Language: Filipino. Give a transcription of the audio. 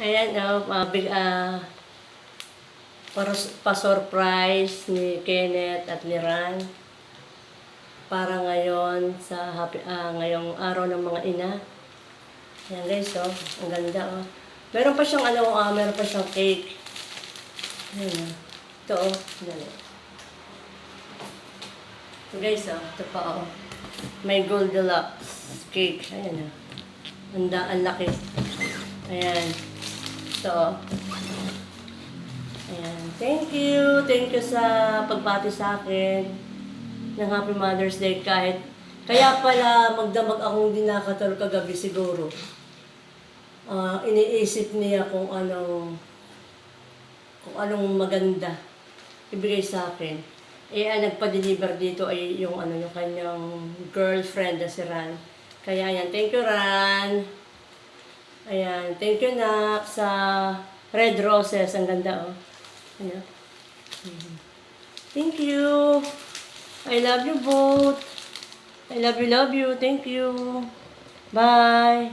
Ayan, oh, uh, big, ah, para pa-surprise ni Kenneth at ni Ran. Para ngayon sa happy, ah, ngayong araw ng mga ina. Ayan guys, oh, ang ganda oh. Meron pa siyang ano, ah, meron pa siyang cake. Ayan, oh. Ito oh, dali. Ito guys, oh, ito pa oh. May Goldilocks cake. Ayan oh. Ang, ang laki. Ayan. Oh. Ayan. Thank you. Thank you sa pagbati sa akin ng Happy Mother's Day kahit kaya pala magdamag akong hindi nakatulog kagabi siguro. Ah, iniisip niya kung anong kung anong maganda ibigay sa akin. Eh, ang nagpa-deliver dito ay yung ano yung kanyang girlfriend na si Ran. Kaya ayan, thank you Ran. Ayan, thank you Nak sa red roses. Ang ganda oh. Ayan. Mhm. Thank you. I love you both. I love you, love you. Thank you. Bye.